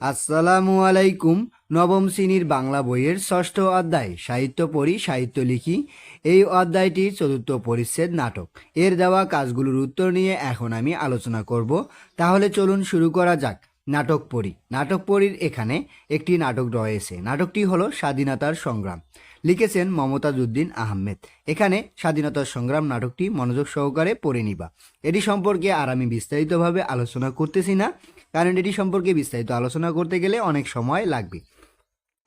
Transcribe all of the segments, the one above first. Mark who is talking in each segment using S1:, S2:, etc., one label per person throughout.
S1: আসসালামু আলাইকুম, নবম শ্রেণির বাংলা বইয়ের ষষ্ঠ অধ্যায়, সাহিত্য পড়ি, সাহিত্য লিখি। এই অধ্যায়টি চতুর্থ পরিচ্ছেদ নাটক। এর দেওয়া কাজগুলোর উত্তর নিয়ে এখন আমি আলোচনা করব। তাহলে চলুন শুরু করা যাক, নাটক পড়ি। নাটক পড়ির এখানে একটি নাটক রয়েছে। নাটকটি হলো স্বাধীনতার সংগ্রাম। লিখেছেন মমতাজউদ্দিন আহমেদ। এখানে স্বাধীনতার সংগ্রাম নাটকটি মনোযোগ সহকারে পড়ে নিবা। এটি সম্পর্কে আর আমি বিস্তারিতভাবে আলোচনা করতেছি না। কারণ এটি সম্পর্কে বিস্তারিত আলোচনা করতে গেলে অনেক সময় লাগবে।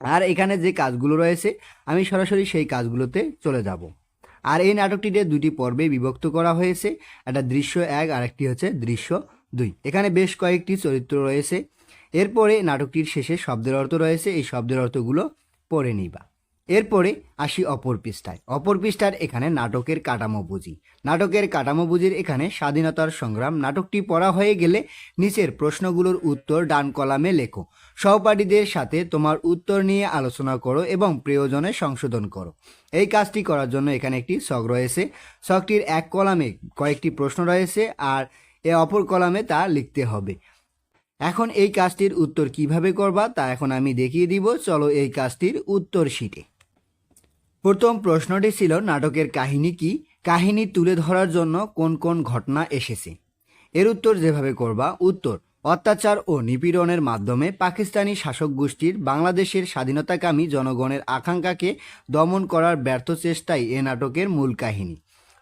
S1: আর এখানে যে কাজগুলো রয়েছে, আমি সরাসরি সেই কাজগুলোতে চলে যাব। আর এই নাটকটিতে দুটি পর্বে বিভক্ত করা হয়েছে। একটা দৃশ্য এক আর একটি হচ্ছে দৃশ্য দুই। এখানে বেশ কয়েকটি চরিত্র রয়েছে। এরপরে নাটকটির শেষে শব্দের অর্থ রয়েছে, এই শব্দের অর্থগুলো পড়ে নিবা। এরপরে আসি অপর পৃষ্ঠায়। অপর পৃষ্ঠার এখানে নাটকের কাঠামো বুঝি। নাটকের কাঠামো বুঝির এখানে স্বাধীনতার সংগ্রাম নাটকটি পড়া হয়ে গেলে নিচের প্রশ্নগুলোর উত্তর ডান কলামে লেখো। সহপাঠীদের সাথে তোমার উত্তর নিয়ে আলোচনা করো এবং প্রয়োজনে সংশোধন করো। এই কাজটি করার জন্য এখানে একটি শখ রয়েছে। শখটির এক কলামে কয়েকটি প্রশ্ন রয়েছে আর এ অপর কলামে তা লিখতে হবে। এখন এই কাজটির উত্তর কীভাবে করবা তা এখন আমি দেখিয়ে দিব। চলো এই কাজটির উত্তর শিটে। প্রথম প্রশ্নটি ছিল নাটকের কাহিনী কি? কাহিনী তুলে ধরার জন্য কোন কোন ঘটনা এসেছে? এর উত্তর যেভাবে করবা, উত্তর, অত্যাচার ও নিপীড়নের মাধ্যমে পাকিস্তানি শাসক গোষ্ঠীর বাংলাদেশের স্বাধীনতাকামী জনগণের আকাঙ্ক্ষাকে দমন করার ব্যর্থ চেষ্টাই এ নাটকের মূল কাহিনী।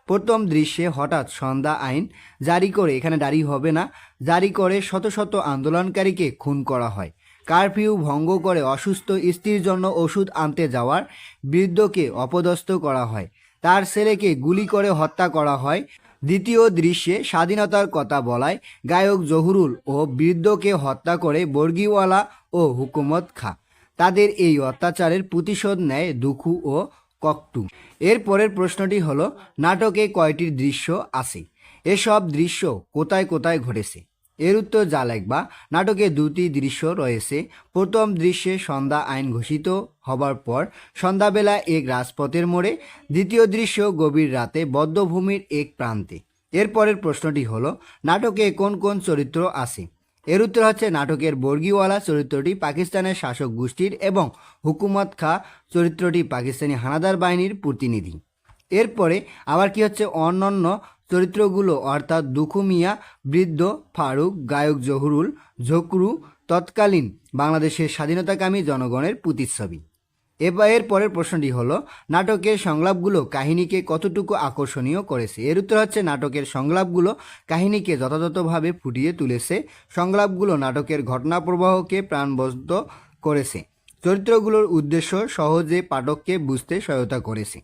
S1: প্রথম দৃশ্যে হঠাৎ সন্ধ্যা আইন জারি করে, এখানে দাঁড়ি হবে না, জারি করে শত শত আন্দোলনকারীকে খুন করা হয়। কারফিউ ভঙ্গ করে অসুস্থ স্ত্রীর জন্য ওষুধ আনতে যাওয়ার বৃদ্ধকে অপদস্থ করা হয়। তার ছেলেকে গুলি করে হত্যা করা হয়। দ্বিতীয় দৃশ্যে স্বাধীনতার কথা বলায় গায়ক জহুরুল ও বৃদ্ধকে হত্যা করে বর্গিওয়ালা ও হুকুমত খা। তাদের এই অত্যাচারের প্রতিশোধ নেয় দুখু ও ককটু। এর পরের প্রশ্নটি হলো, নাটকে কয়টির দৃশ্য আছে? এসব দৃশ্য কোথায় কোথায় ঘটেছে? এর উত্তর যা লেখবা। নাটকে দুটি দৃশ্য রয়েছে। প্রথম দৃশ্যে সন্ধ্যা আইন ঘোষিত হবার পর সন্ধ্যাবেলা এক রাজপথের মোড়ে, দ্বিতীয় দৃশ্য গভীর রাতে বদ্ধভূমির এক প্রান্তে। এরপরের প্রশ্নটি হলো, নাটকে কোন কোন চরিত্র আছে? এর উত্তর হচ্ছে নাটকের বর্গিওয়ালা চরিত্রটি পাকিস্তানের শাসক গোষ্ঠীর এবং হুকুমত খা চরিত্রটি পাকিস্তানি হানাদার বাহিনীর প্রতিনিধি। এরপরে আবার কি হচ্ছে? অন্যান্য চরিত্রগুলো অর্থাৎ দুখু মিয়া বৃদ্ধ, ফারুক, গায়ক জহুরুল, ঝকরু, তৎকালীন বাংলাদেশের স্বাধীনতাকামী জনগণের প্রতিচ্ছবি। এর পরের প্রশ্নটি হলো, নাটকের সংলাপগুলো কাহিনীকে কতটুকু আকর্ষণীয় করেছে? এর উত্তর হচ্ছে, নাটকের সংলাপগুলো কাহিনীকে যথাযথভাবে ফুটিয়ে তুলেছে। সংলাপগুলো নাটকের ঘটনা প্রবাহকে প্রাণবন্ত করেছে। চরিত্রগুলোর উদ্দেশ্য সহজে পাঠককে বুঝতে সহায়তা করেছে।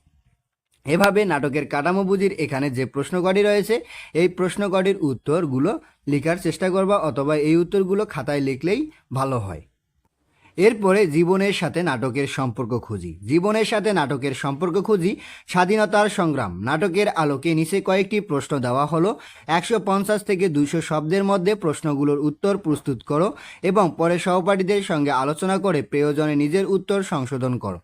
S1: এভাবে নাটকের কাঠামো বুঝির এখানে যে প্রশ্নকটি রয়েছে, এই প্রশ্নকটির উত্তরগুলো লেখার চেষ্টা করবা অথবা এই উত্তরগুলো খাতায় লিখলেই ভালো হয়। এরপরে জীবনের সাথে নাটকের সম্পর্ক খুঁজি। জীবনের সাথে নাটকের সম্পর্ক খুঁজি, স্বাধীনতার সংগ্রাম। নাটকের আলোকে নিচে কয়েকটি প্রশ্ন দেওয়া হলো। একশো পঞ্চাশ থেকে দুইশো শব্দের মধ্যে প্রশ্নগুলোর উত্তর প্রস্তুত করো এবং পরে সহপাঠীদের সঙ্গে আলোচনা করে প্রয়োজনে নিজের উত্তর সংশোধন করো।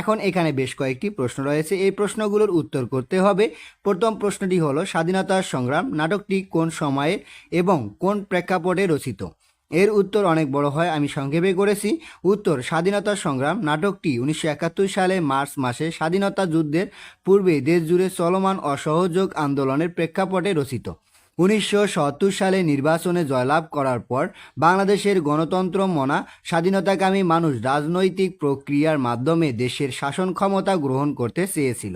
S1: এখন এখানে বেশ কয়েকটি প্রশ্ন রয়েছে। এই প্রশ্নগুলোর উত্তর করতে হবে। প্রথম প্রশ্নটি হলো স্বাধীনতার সংগ্রাম নাটকটি কোন সময়ে এবং কোন প্রেক্ষাপটে রচিত? এর উত্তর অনেক বড় হয়, আমি সংক্ষেপে করেছি। উত্তর, স্বাধীনতা সংগ্রাম নাটকটি উনিশশো একাত্তর সালে মার্চ মাসে স্বাধীনতা যুদ্ধের পূর্বে দেশ জুড়ে চলমান অসহযোগ আন্দোলনের প্রেক্ষাপটে রচিত। উনিশশো সত্তর সালে নির্বাচনে জয়লাভ করার পর বাংলাদেশের গণতন্ত্র মনা স্বাধীনতাকামী মানুষ রাজনৈতিক প্রক্রিয়ার মাধ্যমে দেশের শাসন ক্ষমতা গ্রহণ করতে চেয়েছিল।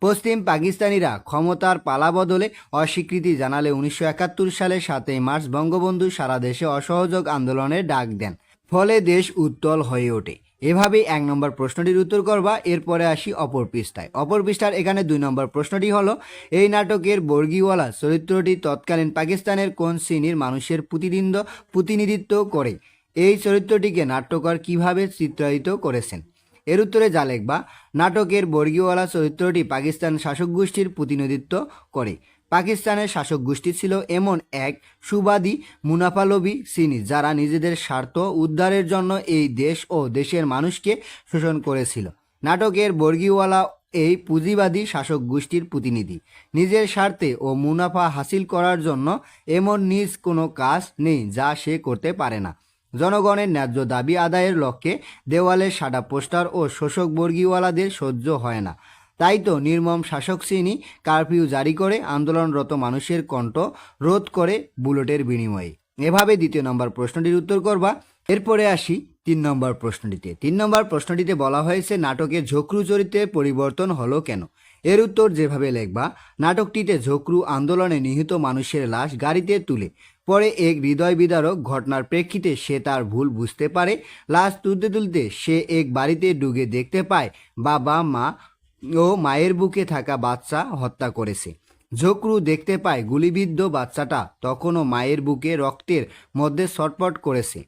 S1: পশ্চিম পাকিস্তানিরা ক্ষমতার পালা বদলে অস্বীকৃতি জানালে উনিশশো একাত্তর সালে সাতই মার্চ বঙ্গবন্ধু সারা দেশে অসহযোগ আন্দোলনের ডাক দেন। ফলে দেশ উত্তল হয়ে ওঠে। এভাবেই এক নম্বর প্রশ্নটির উত্তর করবা, এরপরে আসি অপর পৃষ্ঠায়। অপর পৃষ্ঠার এখানে দুই নম্বর প্রশ্নটি হলো, এই নাটকের বর্গিওয়ালা চরিত্রটি তৎকালীন পাকিস্তানের কোন শ্রেণির মানুষের প্রতিনিধিত্ব প্রতিনিধিত্ব করে? এই চরিত্রটিকে নাট্যকার কীভাবে চিত্রায়িত করেছেন? এর উত্তরে যা লেখবা, নাটকের বর্গীয়ওয়ালা চরিত্রটি পাকিস্তান শাসক গোষ্ঠীর প্রতিনিধিত্ব করে। পাকিস্তানের শাসক গোষ্ঠী ছিল এমন এক সুবাদী মুনাফালোভী শ্রেণি যারা নিজেদের স্বার্থ উদ্ধারের জন্য এই দেশ ও দেশের মানুষকে শোষণ করেছিল। নাটকের বর্গীওয়ালা এই পুঁজিবাদী শাসক গোষ্ঠীর প্রতিনিধি। নিজের স্বার্থে ও মুনাফা হাসিল করার জন্য এমন নিজ কোনো কাজ নেই যা সে করতে পারে না। জনগণের ন্যায্য দাবি আদায়ের লক্ষ্যে দেওয়ালে সাদা পোস্টার ও শোষক বর্গীওয়ালাদের সহ্য হয় না। তাই তো নির্মম শাসক শ্রেণি কারফিউ জারি করে আন্দোলনরত মানুষের কণ্ঠ রোধ করে বুলেটের বিনিময়ে। এভাবে দ্বিতীয় নম্বর প্রশ্নটির উত্তর করবা। এরপরে আসি তিন নম্বর প্রশ্নটিতে। তিন নম্বর প্রশ্নটিতে বলা হয়েছে নাটকে ঝোকরু চরিত্রে পরিবর্তন হলো কেন? এর উত্তর যেভাবে লেখবা, নাটকটিতে ঝোকরু আন্দোলনে নিহিত মানুষের লাশ গাড়িতে তুলে, পরে এক হৃদয় বিদারক ঘটনার প্রেক্ষিতে সে তার ভুল বুঝতে পারে, লাশ তুলতে তুলতে সে এক বাড়িতে ডুবে দেখতে পায়, বাবা, মা ও মায়ের বুকে থাকা বাচ্চা হত্যা করেছে। ঝোকরু দেখতে পায় গুলিবিদ্ধ বাচ্চাটা তখনও মায়ের বুকে রক্তের মধ্যে ছটপট করেছে।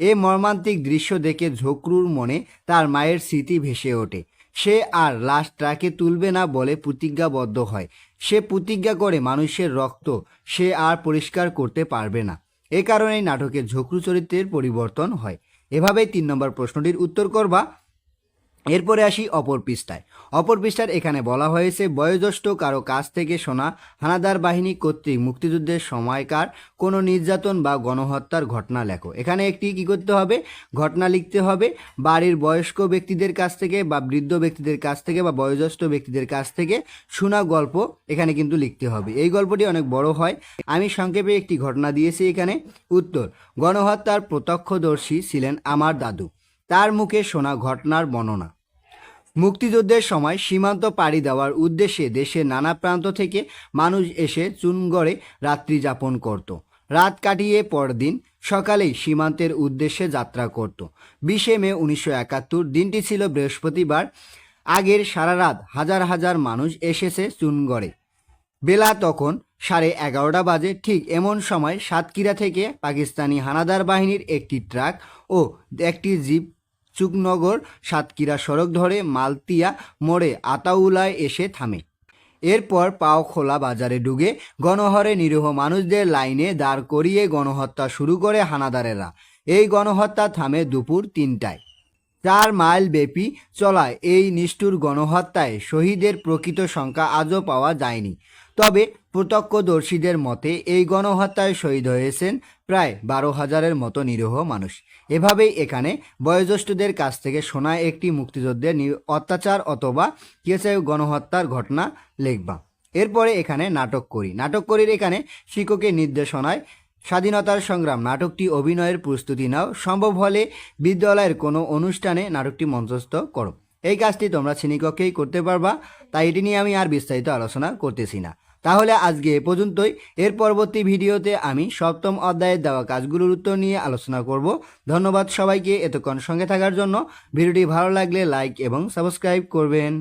S1: এ মর্মান্তিক দৃশ্য দেখে ঝোকরুর মনে তার মায়ের স্মৃতি ভেসে ওঠে। সে আর লাশ ট্রাকে তুলবে না বলে প্রতিজ্ঞাবদ্ধ হয়। সে প্রতিজ্ঞা করে মানুষের রক্ত সে আর পরিষ্কার করতে পারবে না। এ কারণেই নাটকে ঝোকরু চরিত্রের পরিবর্তন হয়। এভাবেই তিন নম্বর প্রশ্নটির উত্তর করবা। এরপরে আসি অপর পৃষ্ঠায়। অপর পৃষ্ঠার এখানে বলা হয়েছে, বয়োজ্যেষ্ঠ কারও কাছ থেকে শোনা হানাদার বাহিনী কর্তৃক মুক্তিযুদ্ধের সময়কার কোনো নির্যাতন বা গণহত্যার ঘটনা লেখো। এখানে একটি কি করতে হবে? ঘটনা লিখতে হবে, বাড়ির বয়স্ক ব্যক্তিদের কাছ থেকে বা বৃদ্ধ ব্যক্তিদের কাছ থেকে বা বয়োজ্যেষ্ঠ ব্যক্তিদের কাছ থেকে শোনা গল্প এখানে কিন্তু লিখতে হবে। এই গল্পটি অনেক বড় হয়। আমি সংক্ষেপে একটি ঘটনা দিয়েছি এখানে। উত্তর, গণহত্যার প্রত্যক্ষদর্শী ছিলেন আমার দাদু। তার মুখে শোনা ঘটনার বর্ণনা। মুক্তিযুদ্ধের সময় সীমান্ত পাড়ি দেওয়ার উদ্দেশ্যে দেশের নানা প্রান্ত থেকে মানুষ এসে চুনগড়ে রাত্রি যাপন করত। রাত কাটিয়ে পরদিন সকালেই সীমান্তের উদ্দেশ্যে যাত্রা করত। বিশে মে উনিশশো একাত্তর, দিনটি ছিল বৃহস্পতিবার। আগের সারা রাত হাজার হাজার মানুষ এসেছে চুনগড়ে। বেলা তখন সাড়ে এগারোটা বাজে। ঠিক এমন সময় সাতক্ষীরা থেকে পাকিস্তানি হানাদার বাহিনীর একটি ট্রাক ও একটি জিপ চুকনগর, সাতক্ষীরা সড়ক ধরে মালতিয়া মোড়ে আতাউলায় এসে থামে। এরপর পাও খোলা বাজারে ডুবে গণহরে নিরীহ মানুষদের লাইনে দাঁড় করিয়ে গণহত্যা শুরু করে হানাদারেরা। এই গণহত্যা থামে দুপুর তিনটায়। চার মাইল ব্যাপী চলায় এই নিষ্ঠুর গণহত্যায় শহীদের প্রকৃত সংখ্যা আজও পাওয়া যায়নি। তবে প্রত্যক্ষদর্শীদের মতে, এই গণহত্যায় শহীদ হয়েছেন প্রায় বারো হাজারের মতো নিরীহ মানুষ। এভাবেই এখানে বয়োজ্যেষ্ঠদের কাছ থেকে শোনা একটি মুক্তিযুদ্ধের অত্যাচার অথবা কেসে গণহত্যার ঘটনা লিখবা। এরপরে এখানে নাটক করি। নাটক করির এখানে শিক্ষকের নির্দেশনায় স্বাধীনতার সংগ্রাম, নাটকটি অভিনয়ের প্রস্তুতি নাও। সম্ভব হলে বিদ্যালয়ের কোনো অনুষ্ঠানে নাটকটি মঞ্চস্থ করো। এই কাজটি তোমরা শ্রেণীকক্ষেই করতে পারবা, তাই এটি নিয়ে আমি আর বিস্তারিত আলোচনা করতেছি না। তাহলে আজকে এ পর্যন্তই। এর পরবর্তী ভিডিওতে আমি সপ্তম অধ্যায়ের দেওয়া কাজগুলোর উত্তর নিয়ে আলোচনা করব। ধন্যবাদ সবাইকে এতক্ষণ সঙ্গে থাকার জন্য। ভিডিওটি ভালো লাগলে লাইক এবং সাবস্ক্রাইব করবেন।